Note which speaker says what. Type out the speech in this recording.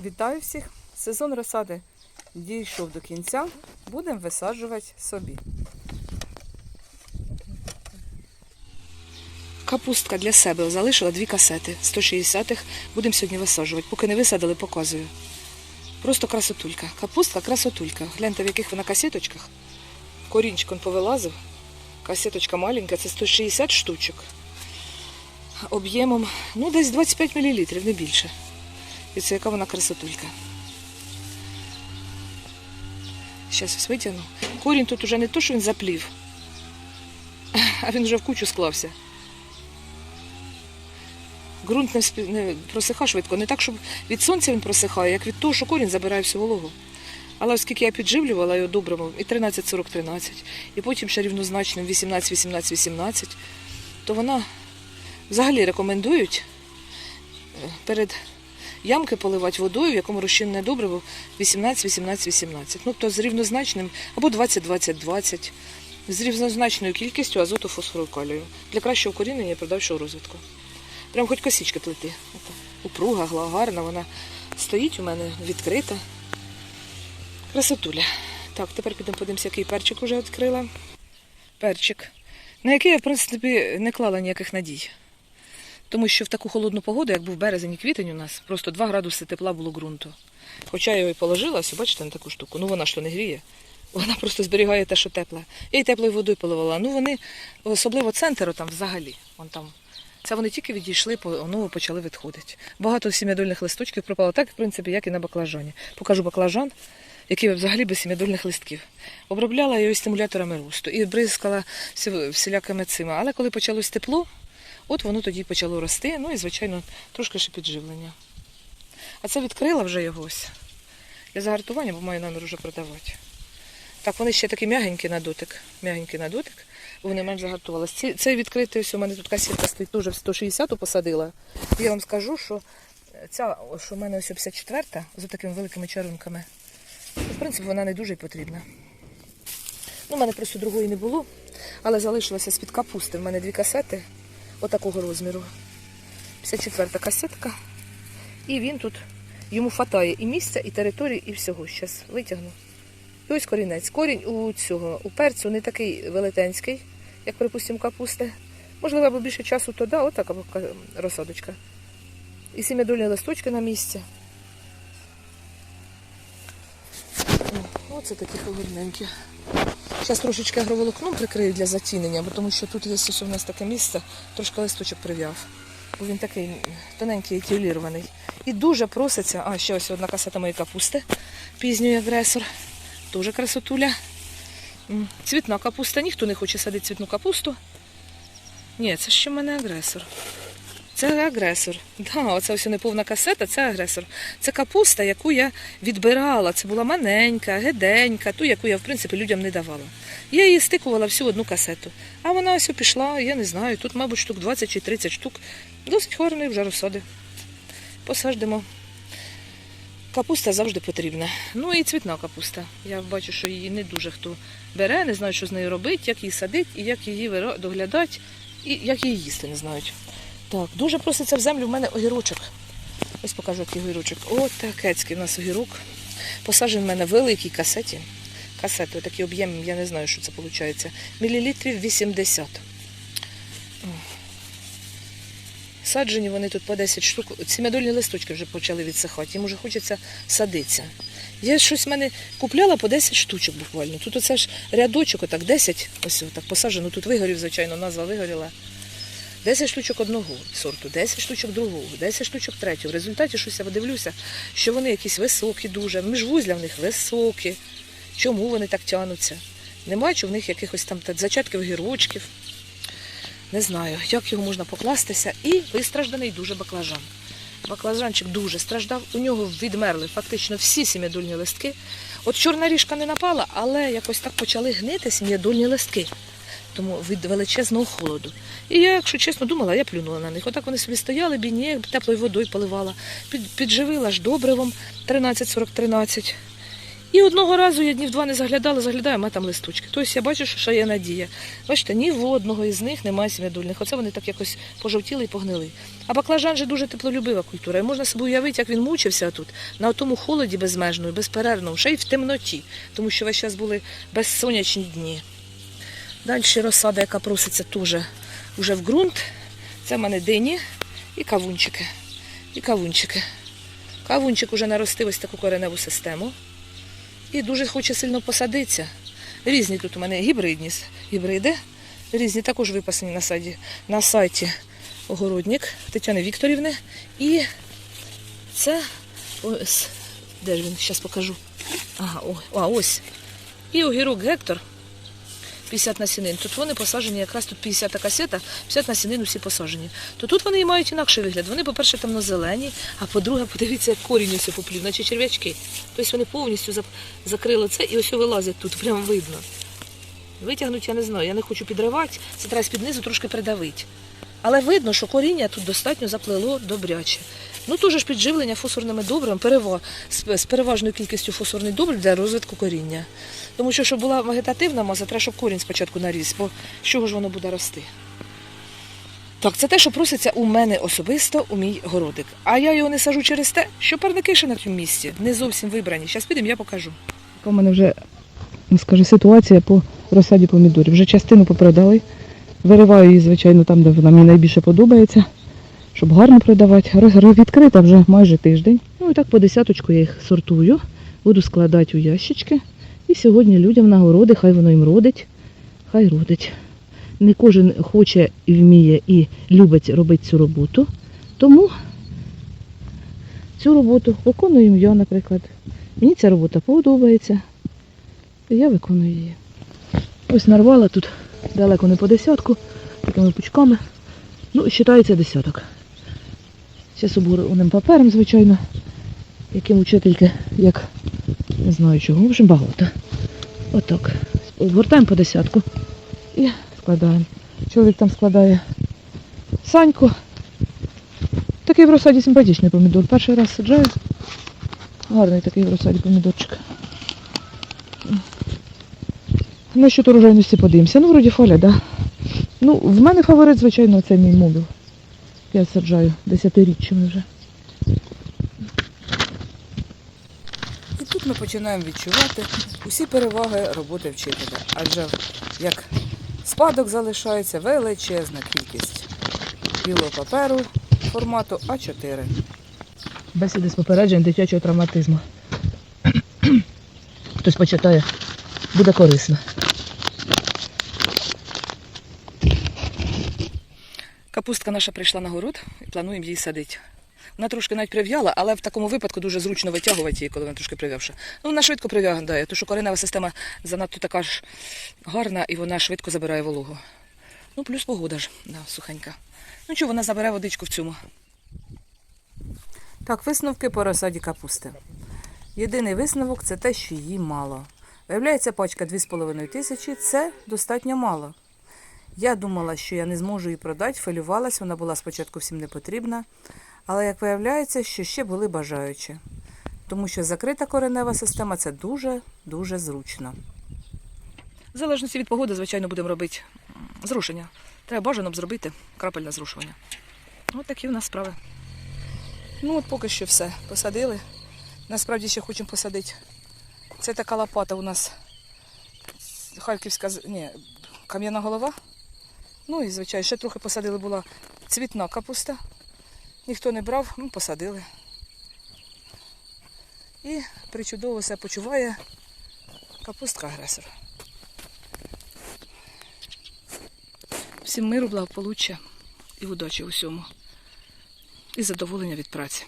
Speaker 1: Вітаю всіх! Сезон розсади дійшов до кінця. Будемо висаджувати собі. Капустка для себе залишила дві касети 160-х. Будемо сьогодні висаджувати. Поки не висадили, показую. Просто красотулька. Капустка красотулька. Гляньте, в яких вона касеточках. Корінчик он повилазив. Касеточка маленька, це 160 штучок. Об'ємом, ну, десь 25 мл, не більше. І це яка вона красотулька. Зараз витягну. Корінь тут уже не то, що він заплів, а він вже в кучу склався. Ґрунт не, спі- не просиха швидко. Не так, щоб від сонця він просихає, як від того, що корінь забирає всю вологу. Але оскільки я підживлювала його добримо, і 13-40-13, і потім ще рівнозначним 18-18-18, то вона взагалі рекомендують е, перед ямки поливати водою, в якому розчинне добриво 18-18-18. Ну, то з рівнозначним або 20-20-20, з рівнозначною кількістю азоту, фосфору, калію для кращого корінення і продавчого розвитку. Прям хоч косічки плити. Упруга, гла- гарна, вона стоїть у мене відкрита. Красотуля. Так, тепер підемо подивимося, який перчик вже відкрила. Перчик, на який я, в принципі, не клала ніяких надій. Тому що в таку холодну погоду, як був березень і квітень у нас, просто 2 градуси тепла було ґрунту. Хоча я і положила, ось, бачите, на таку штуку. Ну вона ж не гріє. Вона просто зберігає те, що тепле. Я її теплою водою поливала. Ну вони, особливо центру там взагалі. Вон там. Це вони тільки відійшли, знову почали відходити. Багато сім'ядольних листочків пропало, так, в принципі, як і на баклажані. Покажу баклажан, який взагалі без сім'ядольних листків. Обробляла його стимуляторами росту і бризкала всі- всілякими цими. Але коли почалось тепло, От воно тоді почало рости, ну і, звичайно, трошки ще підживлення. А це відкрила вже його ось. Для загартування, бо маю намір вже продавати. Так, вони ще такі м'ягенькі на дотик. М'ягенькі на дотик, вони менш загартувалися. Цей відкритий, ось у мене тут касетка стоїть, теж в 160-ту посадила. Я вам скажу, що ця, що в мене ось 54-та, з такими великими чарунками, в принципі, вона не дуже й потрібна. Ну, у мене просто другої не було, але залишилося з-під капусти. В мене дві касети отакого розміру. 54 касетка. І він тут, йому хватає і місця, і території, і всього. Зараз витягну. І ось корінець. Корінь у цього, у перцю не такий велетенський, як, припустимо, капусти. Можливо, або більше часу то да, отак або розсадочка. І сім'ядольні листочки на місці. Оце такі холодненькі. Зараз трошечки агроволокном прикрию для затінення, бо тому що тут є ось у нас таке місце, трошки листочок прив'яв. Бо він такий тоненький, етюлірований. І дуже проситься. А, ще ось одна касета моєї капусти. Пізньої агресор. Дуже красотуля. Цвітна капуста. Ніхто не хоче садити цвітну капусту. Ні, це ще в мене агресор. Це агресор. Да, оце ось неповна касета, це агресор. Це капуста, яку я відбирала. Це була маленька, геденька, ту, яку я, в принципі, людям не давала. Я її стикувала всю одну касету. А вона ось пішла, я не знаю, тут, мабуть, штук 20 чи 30 штук. Досить гарної вже розсади. Посаждемо. Капуста завжди потрібна. Ну і цвітна капуста. Я бачу, що її не дуже хто бере, не знає, що з нею робити, як її садити і як її доглядати, і як її їсти, не знають. Так, дуже проситься в землю в мене огірочок. Ось покажу, який огірочок. О, такецький у нас огірок. Посаджений в мене в великій касеті. Касети, такий об'єм, я не знаю, що це виходить. Мілілітрів 80. Саджені вони тут по 10 штук. Сім'ядольні листочки вже почали відсихати. Їм вже хочеться садитися. Я щось в мене купляла по 10 штучок буквально. Тут оце ж рядочок, отак 10, ось отак посаджено. Тут вигорів, звичайно, назва вигоріла. 10 штучок одного сорту, 10 штучок другого, 10 штучок третього. В результаті щось я подивлюся, що вони якісь високі дуже, міжвузля в них високі. Чому вони так тянуться? Не бачу в них якихось там зачатків гірочків. Не знаю, як його можна покластися. І вистражданий дуже баклажан. Баклажанчик дуже страждав. У нього відмерли фактично всі сім'ядольні листки. От чорна ріжка не напала, але якось так почали гнити сім'ядольні листки. Тому від величезного холоду. І я, якщо чесно, думала, я плюнула на них. Отак вони собі стояли, бідні, теплою водою поливала, під, підживила ж добривом 13-40-13. І одного разу я днів два не заглядала, заглядаю, а там листочки. Тобто я бачу, що є надія. Бачите, ні в одного із них немає сім'ядульних. Оце вони так якось пожовтіли і погнили. А баклажан же дуже теплолюбива культура. І можна собі уявити, як він мучився тут, на тому холоді безмежному, безперервному, ще й в темноті, тому що весь час були безсонячні дні. Далі розсада, яка проситься теж вже в ґрунт. Це в мене дині і кавунчики. І кавунчики. Кавунчик уже наростив ось таку кореневу систему. І дуже хоче сильно посадитися. Різні тут у мене гібридні гібриди. Різні також випасані на, саді, на сайті Огородник Тетяни Вікторівни. І це ось, де ж він? Зараз покажу. Ага, о, а ось. І огірок Гектор 50 насінин. Тут вони посаджені, якраз тут 50 касета, 50 насінин усі посаджені. То тут вони мають інакший вигляд. Вони, по-перше, темно-зелені, а по-друге, подивіться, як корінь ось поплів, наче черв'ячки. Тобто вони повністю закрили це і ось вилазять тут, прямо видно. Витягнуть я не знаю, я не хочу підривати, це треба з-під низу трошки придавити. Але видно, що коріння тут достатньо заплило добряче. Ну, теж ж підживлення фосфорними добривами, з, переважною кількістю фосфорних добрив для розвитку коріння. Тому що, щоб була вегетативна маса, треба, щоб корінь спочатку наріс, бо з чого ж воно буде рости. Так, це те, що проситься у мене особисто у мій городик. А я його не сажу через те, що парники ще на цьому місці не зовсім вибрані. Зараз підемо, я покажу.
Speaker 2: У мене вже, ну, скажу, ситуація по розсаді помідорів. Вже частину попродали. Вириваю її, звичайно, там, де вона мені найбільше подобається, щоб гарно продавати. Відкрита вже майже тиждень. Ну і так по десяточку я їх сортую, буду складати у ящички. І сьогодні людям на городи, хай воно їм родить, хай родить. Не кожен хоче вміє і любить робити цю роботу. Тому цю роботу виконую я, наприклад. Мені ця робота подобається. І я виконую її. Ось нарвала тут далеко не по десятку, такими пучками. Ну, вважається десяток. Зараз обгорним папером, звичайно, яким учительки, як не знаю чого, в багато. Отак. Обгортаємо по десятку і складаємо. Чоловік там складає саньку. Такий в розсаді симпатичний помідор. Перший раз саджаю. Гарний такий в розсаді помідорчик. Ну, що урожайності подивимося. Ну, вроді фоля, да. Ну, в мене фаворит, звичайно, це мій мобіл. Я саджаю десятиріччями вже.
Speaker 1: Ми починаємо відчувати усі переваги роботи вчителя. Адже як спадок залишається величезна кількість білого паперу формату А4.
Speaker 2: Бесіди з попереджень дитячого травматизму. Хтось почитає, буде корисно.
Speaker 1: Капустка наша прийшла на город і плануємо її садити. Вона трошки навіть прив'яла, але в такому випадку дуже зручно витягувати її, коли вона трошки прив'явша. Ну, вона швидко прив'ягає, тому що коренева система занадто така ж гарна і вона швидко забирає вологу. Ну, плюс погода ж, да, сухенька. Ну чого, вона забере водичку в цьому. Так, висновки по розсаді капусти. Єдиний висновок це те, що її мало. Виявляється, пачка 2,5 тисячі це достатньо мало. Я думала, що я не зможу її продати, філювалась, вона була спочатку всім не потрібна. Але як виявляється, що ще були бажаючі. Тому що закрита коренева система це дуже-дуже зручно. В залежності від погоди, звичайно, будемо робити зрушення. Треба бажано б зробити крапельне зрушування. Ось такі в нас справи. Ну от поки що все. Посадили. Насправді ще хочемо посадити. Це така лопата у нас харківська, ні, кам'яна голова. Ну і, звичайно, ще трохи посадили була цвітна капуста. Ніхто не брав, ми посадили. І причудово себе почуває капустка агресор. Всім миру, благополуччя і удачі усьому. І задоволення від праці.